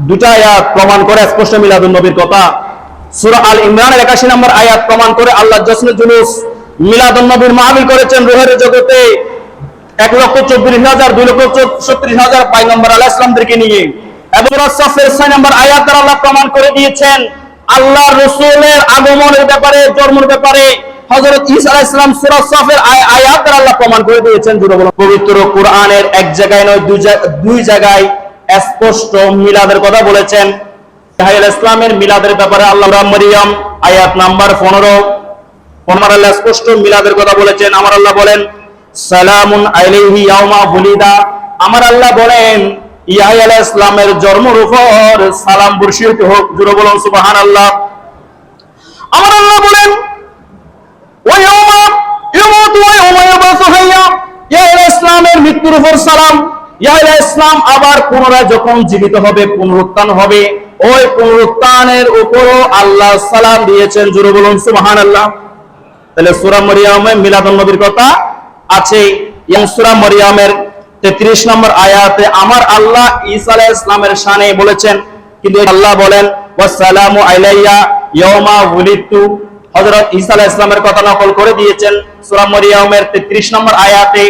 দুটা আয়াত প্রমাণ করে, স্পষ্ট মিলাদুন নবীর কথা। সূরা আল ইমরানের 81 নম্বর আয়াত প্রমাণ করে আল্লাহ জসনে জুলুস মিলাদুন নবীর মাহফিল করেছেন রুহের জগতে। এক লক্ষ চব্বিশ হাজার, দুই লক্ষ ছত্রিশ হাজার পাইগম্বর আলাহ ইসলামদেরকে নিয়ে। এবং ছয় নম্বর আয়াত আল্লাহ প্রমাণ করে দিয়েছেন আল্লাহ রসুলের আগমনের ব্যাপারে, জন্মের ব্যাপারে। হযরত ঈসা আলাইহিস সালাম সূরা সফের আয়- আয়াত আল্লাহ প্রমাণ করে দিয়েছেন পবিত্র কোরআনের এক জায়গায় নয় দুই জায়গায় স্পষ্ট মিলাদের কথা বলেছেন। ইসলামের মিলাদের ব্যাপারে আল্লাহ মারিয়াম, আয়াত নাম্বার পনেরো। আমার আল্লাহ স্পষ্ট মিলাদের কথা বলেছেন। আমার আল্লাহ বলেন, সালামুন আলাইহি ইয়াউমা বুলিদা। আমার আল্লাহ বলেন উপর সালাম বর্ষিত হোক বলুন সুবহানাল্লাহ। আমার আল্লাহ বলেন, ওয়া ইয়াউমা ইসলামের মৃত্যুর উপর সালাম। ইয়াহিয়া ইসলাম আবার পুনরায় যখন জীবিত হবে, পুনরুত্থান হবে, ওই পুনরুত্থানের উপরও আল্লাহ সালাম দিয়েছেন। জুড়ে বলুন, সুবহানাল্লাহ। তাহলে সূরা মরিয়মে মিলাদুন নবীর কথা আছে। এবং মরিয়মের 33 নম্বর আয়াতে আমার আল্লাহ ঈসা আলাইহিস সালামের শানে বলেছেন, কিন্তু আল্লাহ বলেন, ওয়াসসালামু আলাইয়া ইয়াউমা উলিদতু। হযরত ঈসা আলাইহিস সালামের কথা নকল করে দিয়েছেন সূরা মরিয়মের 33 নম্বর আয়াতে।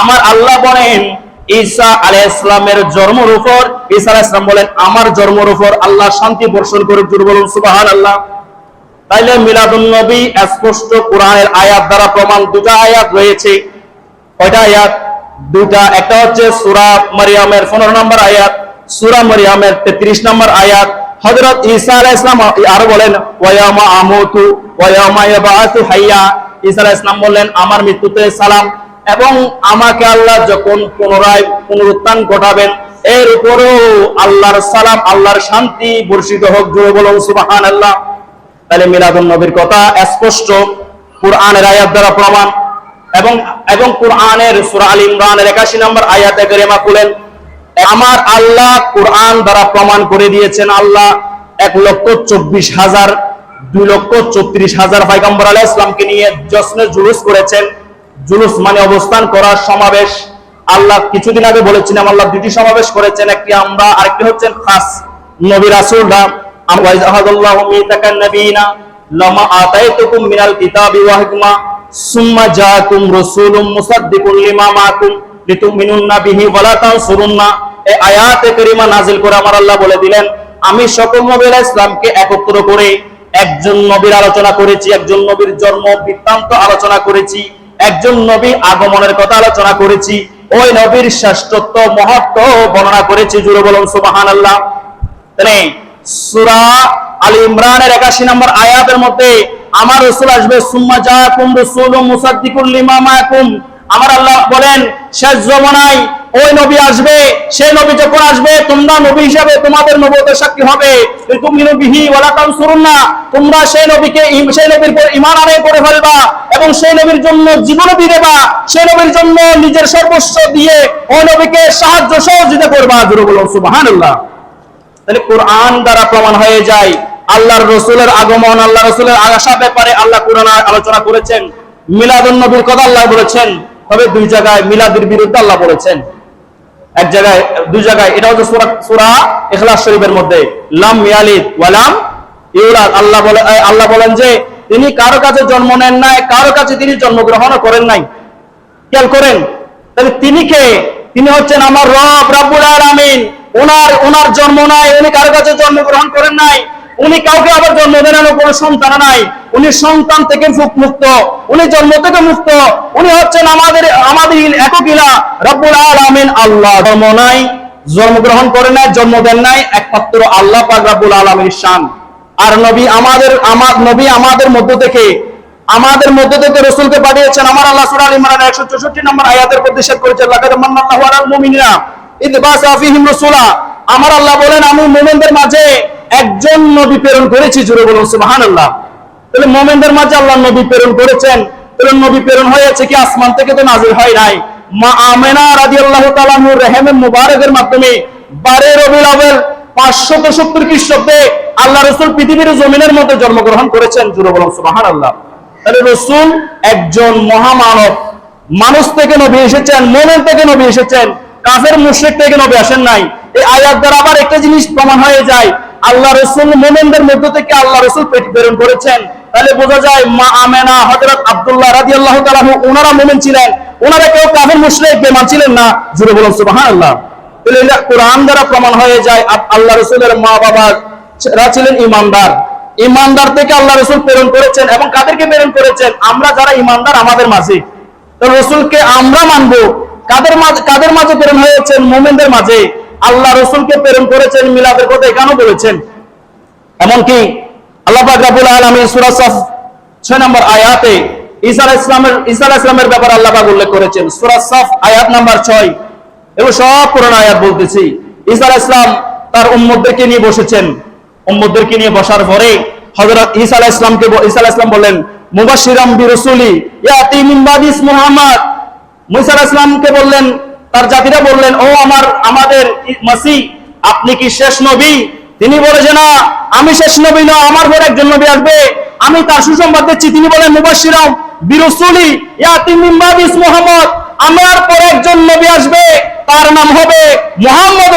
আমার আল্লাহ বলেন ঈসা আলাইহিস সালামের জন্মের উপর, ঈসা আলাইহিস সালাম বলেন, আমার জন্মের উপর আল্লাহ শান্তি বর্ষণ করুক, জোরে বলুন, সুবহানাল্লাহ। তাইলে মিলাদুন নবী স্পষ্ট কোরআনের আয়াত দ্বারা প্রমাণ দুটা আয়াত রয়েছে। কয়টা আয়াত? দুটা। একটা হচ্ছে সূরা মারিয়ামের 15 নম্বর আয়াত, সূরা মারিয়ামের 33 নম্বর আয়াত। হযরত ঈসা আলাইহিস সালাম আরও বলেন, ওয়ায়ামা আমুতু, ওয়ায়ামা ইয়াবাসু হাইয়া। ঈসা আলাইহিস সালাম বললেন, আমার মৃত্যুতে সালাম। এবং আমাকে আল্লাহ যখন পুনরায় পুনরুত্থান ঘটাবেন, এর উপরেও আল্লাহর সালাম, আল্লাহর শান্তি বর্ষিত হোক, জোরে বলুন সুবহানাল্লাহ। তাহলে মিলাদুন নবীর কথা স্পষ্ট, কোরআনের আয়াত দ্বারা প্রমাণ। এবং এবং কোরআনের সূরা আল ইমরানের 81 নম্বর আয়াতে কারিমা খুলেন, আমার আল্লাহ কোরআন দ্বারা প্রমাণ করে দিয়েছেন আল্লাহ এক লক্ষ চব্বিশ হাজার, দুই লক্ষ চৌত্রিশ হাজার পয়গম্বর আলাইহিস ইসলামকে নিয়ে জশ্নে জুলুস করেছেন। জুলুস মানে অবস্থান করার সমাবেশ। আল্লাহ কিছুদিন আগে বলেছিলাম আল্লাহ দুটি সমাবেশ করেছেন, একটি আমরা, আরেকটি হচ্ছেন খাস নবী রাসুলরা। আতাইতুকুম মিনাল কিতাবি ওয়া হিকমা, সুম্মা জাআকুম রাসূলুম মুসাদ্দিকুল লিমা মাআকুম লিতুমিনুন্না বিহি ওয়া লা এই আয়াতে কারীমা নাযিল করে আমার আল্লাহ বলে দিলেন, আমি সকল নবীর ইসলামকে একত্র করে একজন নবীর আলোচনা করেছি, একজন নবীর জন্ম বৃত্তান্ত আলোচনা করেছি। একজন নবী আগমনের কথা আলোচনা করেছি। ওই নবীর শ্রেষ্ঠত্ব মহত্ব বর্ণনা করেছি, জুড়ে বলুন সুবহানাল্লাহ। তাহলে সূরা আল ইমরানের 81 নম্বর আয়াতের মধ্যে আমার রাসূল আসবে, সুম্মা জাআকুম রাসূলুম মুসাদ্দিকুল লিমা মাআকুম। আমার আল্লাহ বলেন, শেষ জমানায় ওই নবী আসবে, সেই নবী যখন আসবে, তোমরা নবী হিসাবে তোমাদের নবুয়তের সাক্ষী হবে। তুমিনু বিহি ওয়ালা তানসুরুন্না, তোমরা সেই নবীকে, সেই নবীর উপর ঈমান আদায় করে ফেলবা। এবং সেই নবীর জন্য জীবন দিয়ে দেবা সেই নবীর জন্য নিজের সর্বস্ব দিয়ে ওই নবীকে সাহায্য সহযোগিতা করবা, জোরে বলুন, সুবহানাল্লাহ। তাহলে কোরআন দ্বারা প্রমাণ হয়ে যায়, আল্লাহর রসুলের আগমন আল্লাহ রসুলের আশা ব্যাপারে আল্লাহ কোরআন আলোচনা করেছেন। মিলাদুন নবীর কথা আল্লাহ বলেছেন, তবে দুই জায়গায় মিলাদের বিরুদ্ধে আল্লাহ বলেছেন। এক জায়গায়, দুই জায়গায়, এটা হচ্ছে সূরা সূরা ইখলাস শরীফের মধ্যে, লাম ইয়ালিদ ওয়ালাম ইউলাদ। আল্লাহ বলে আল্লাহ বলেন যে তিনি কারও কাছে জন্ম নেন নাই, কারও কাছে তিনি জন্মগ্রহণ করেন নাই। খেয়াল করেন, তাহলে তিনি কে? তিনি হচ্ছেন আমার রব, রাব্বুল আলামিন। ওনার ওনার জন্ম নাই, উনি কারও কাছে জন্মগ্রহণ করেন নাই। উনি কাউকে আবার জন্ম দেন কোনো সন্তান নাই। উনি সন্তান থেকে মুক- মুক্ত, উনি জন্ম থেকে মুক্ত। উনি হচ্ছেন আমাদের আমাদের একক ইলা, রব্বুল আলামিন। আল্লাহ জন্ম নাই, জন্মগ্রহণ করেন নাই, জন্ম দেন নাই, একমাত্র আল্লাহ পাক রব্বুল আলামিনের শান। আর নবী আমাদের, আমার, নবী আমাদের মধ্য থেকে, আমাদের মধ্য থেকে রসুলকে পাঠিয়েছেন। আমার আল্লাহ সূরা আল ইমরানের 164 নম্বর আয়াতের প্রতিষ্ঠা করেছেন ফীহিম আমার আল্লাহ বলেন, আমি মুমিনদের মাঝে একজন নবী প্রেরণ করেছি। জুড়ে বলুন, সুবহানাল্লাহ। তাহলে মুমিনদের মাঝে আল্লাহ নবী প্রেরণ করেছেন। তাহলে নবী প্রেরণ হয়েছে কি? আসমান থেকে তো নাজিল হয় নাই। মা আমেনা রাদিয়াল্লাহু তাআলা নূর রহমান মুবারকের মাধ্যমে বারে রবিউল আউয়াল পাঁচশত সত্তর খ্রিস্টাব্দে আল্লাহ রসুল পৃথিবীর জমিনের মধ্যে জন্মগ্রহণ করেছেন, জুড়ে বলুন সুবাহান আল্লাহ তাহলে রসুল একজন মহামানব। মানুষ থেকে নবী এসেছেন মনের থেকে নবী এসেছেন, কাফের, মুশরিক থেকে নবী আসেন নাই। এই আয়াত দ্বারা আবার একটা জিনিস প্রমাণ হয়ে যায়, আল্লাহ রসুল মোমেনদের মধ্য থেকে আল্লাহ রসুল প্রেরণ করেছেন। তাহলে বোঝা যায় মা আমেনা, হযরত আব্দুল্লাহ রাদিয়াল্লাহু তাআলা ওনারা মুমিন ছিলেন। ওনারা কেউ কাফের, মুশরিক বেমান ছিলেন না, জুড়ে বলুন সুবহানাল্লাহ। তাহলে কোরআন দ্বারা প্রমাণ হয়ে যায় আল্লাহ রসুলের মা বাবা ছিলেন ইমানদার ইমানদার থেকে আল্লাহ রসুল প্রেরণ করেছেন এবং কাদেরকে প্রেরণ করেছেন? আমরা যারা ইমানদার, আমাদের মাঝে। তো রসুলকে আমরা মানবো। কাদের মাঝে কাদের মাঝে প্রেরণ হয়েছেন? মোমেনদের মাঝে। আল্লাহ রসুলকে প্রেরণ করেছেন, মিলাদের কথা এখানেও বলেছেন। এমনকি আল্লাহ সাফ 6 নম্বর আয়াতে ইসলামের ইসলামের আল্লাহ উল্লেখ করেছেন। আয়াত নাম্বার 6 এগুলো সব পুরানো আয়াত বলতেছি। ঈসা ইসলাম তার উম্মতদেরকে নিয়ে বসেছেন। উম্মতদেরকে নিয়ে বসার পরে হযরত ঈসা আলাইহিস ইসলামকে ব- ঈসা বললেন, মুবাশশিরাম বিরাসূলি ইয়াতি মুহাম্মদ। মুসা বললেন, তার জাতিরা বললেন, ও আমার, আমাদের মাসি, আপনি কি শেষ নবী? তিনি বলে যে, না, আমি শেষ নবী না, আমার পর একজন নবী আসবে। আমি তার সুসংবাদ দিচ্ছি। তিনি বলেন, মুবাশশিরাম বিরাসূলি ইয়াতি মুহাম্মদ, আমার পর একজন নবী আসবে। তার নাম হবে মুহাম্মদ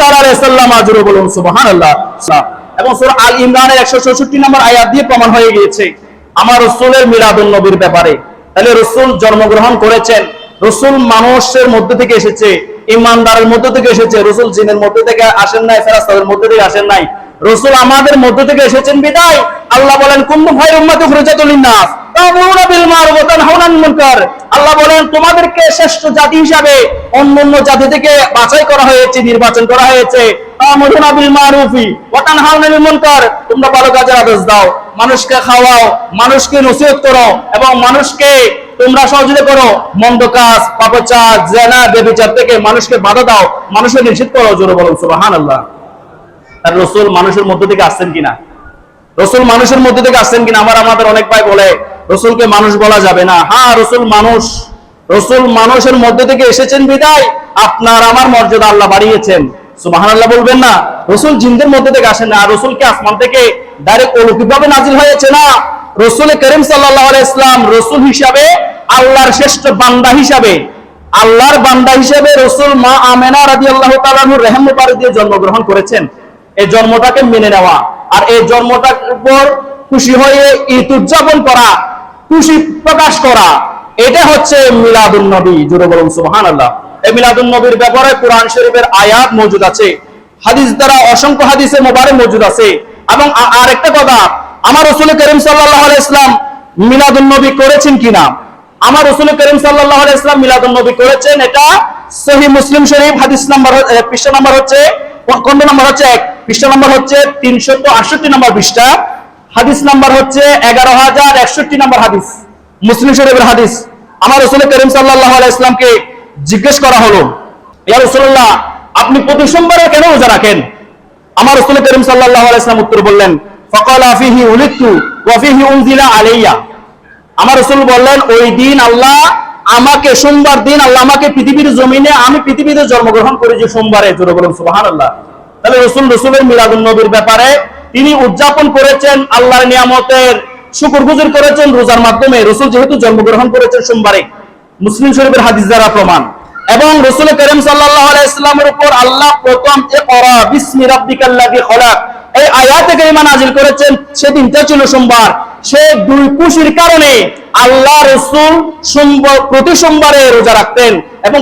তাআলা আলাইহি সাল্লাম। আজরে বলুন, সুবহানাল্লাহ। এবং সূরা আল ইমরানের 166 নম্বর আয়াত দিয়ে প্রমাণ হয়ে গিয়েছে, আমার রাসূলের মিলাদুন নবীর ব্যাপারে। তাহলে রাসূল জন্মগ্রহণ করেছেন, রাসূল মানুষের মধ্য থেকে এসেছে, ইমানদারের মধ্য থেকে এসেছে, রসুল জিনের মধ্য থেকে আসেন নাই, ফেরেশতাদের মধ্য থেকে আসেন নাই। রসুল আমাদের মধ্য থেকে এসেছেন বিদায়। আল্লাহ বলেন কুম্মু ভাই উম্মাতু খুরজাতুল লিন্নাস। বিল আল্লাহ বলেন, তোমাদেরকে শ্রেষ্ঠ জাতি হিসাবে অন্যান্য জাতি থেকে বাছাই করা হয়েছে, নির্বাচন করা হয়েছে। বিল তোমরা ভালো কাজের আদেশ দাও, মানুষকে খাওয়াও, মানুষকে নসিহত করো এবং মানুষকে তোমরা সহযোগিতা করো। মন্দ কাজ, পাপচার, জেনা বেবিচার থেকে মানুষকে বাধা দাও, মানুষকে নিষেধ করো, জোরে বলুন, সুবহানাল্লাহ। আর রসুল মানুষের মধ্য থেকে আসছেন কিনা? রসুল মানুষের মধ্যে থেকে আসছেন কিনা? আমার আমাদের অনেক ভাই বলে রসুলকে মানুষ বলা যাবে না। হ্যাঁ রসুল মানুষ। রসুল মানুষের মধ্যে থেকে এসেছেন বিদায়। আপনার আমার মর্যাদা আল্লাহ বাড়িয়েছেন। সুবাহান আল্লাহ বলবেন না, রসুল জিনদের মধ্যে থেকে আসেন না। রসুলকে আসমান থেকে ডাইরেক্ট অলৌকিক ভাবে নাজিল হয়েছে না। রসুল করিম সাল্লাহ ইসলাম রসুল হিসাবে আল্লাহর শ্রেষ্ঠ বান্দা হিসাবে, আল্লাহর বান্দা হিসেবে রসুল মা আমেনা রাজি আল্লাহ তালুর রেহম দিয়ে জন্মগ্রহণ করেছেন। এই জন্মটাকে মেনে নেওয়া। আর এই জন্মটার উপর খুশি হয়ে ঈদ উদযাপন করা খুশি প্রকাশ করা। এটা হচ্ছে মিলাদুন নবী জুড়ে বলুন সুবহান আল্লাহ এই মিলাদুন নবীর ব্যাপারে কোরআন শরীফের আয়াত মজুদ আছে। হাদিস দ্বারা অসংখ্য হাদিসে মোবারক মজুদ আছে। এবং আ- আরেকটা কথা, আমার রসুল করিম সাল্লাহ ইসলাম মিলাদুন নবী করেছেন কিনা? আমার রসুল করিম সাল্লাহ ইসলাম মিলাদুন নবী করেছেন, এটা সহি মুসলিম শরীফ, হাদিস নাম্বার পৃষ্ঠা নাম্বার হচ্ছে খন্ড নাম্বার হচ্ছে এক, পৃষ্ঠা নাম্বার হচ্ছে তিনশো আটষট্টি নম্বর পৃষ্ঠা। হাদিস নাম্বার হচ্ছে এগারো হাজার একষট্টি নম্বর হাদিস, মুসলিম শরীফের হাদিস। আমার রসুল করিম সাল্লাহ ইসলামকে জিজ্ঞেস করা হলো, ইয়া রসুল্লাহ আপনি প্রতি সোমবারে কেন রোজা রাখেন? আমার রসুল করিম সাল্লাহ ইসলাম উত্তর বললেন, ফকল আফিহি ওয়াফিহি আলাইয়া। আমার রসুল বললেন, ওই দিন আল্লাহ আমাকে, সোমবার দিন আল্লাহ আমাকে পৃথিবীর জমিনে, আমি পৃথিবীতে জন্মগ্রহণ করেছি সোমবারে, জোরে বলুন সুবাহান আল্লাহ তাহলে রসুল, রসুলের মিলাদুল নবীর ব্যাপারে তিনি উদযাপন করেছেন আল্লাহর নিয়ামতের শুকুর গুজুর করেছেন, রোজার মাধ্যমে। রসুল যেহেতু জন্মগ্রহণ করেছেন সোমবারে, মুসলিম শরীফের হাদিস দ্বারা প্রমাণ। এবং রসুল করিম সাল্লাহ উপর আল্লাহ প্রথম এই করেছেন সেদিনটা ছিল সোমবার। সে দুই কারণে আল্লাহ রসুল প্রতি সোমবারে রোজা রাখতেন। এবং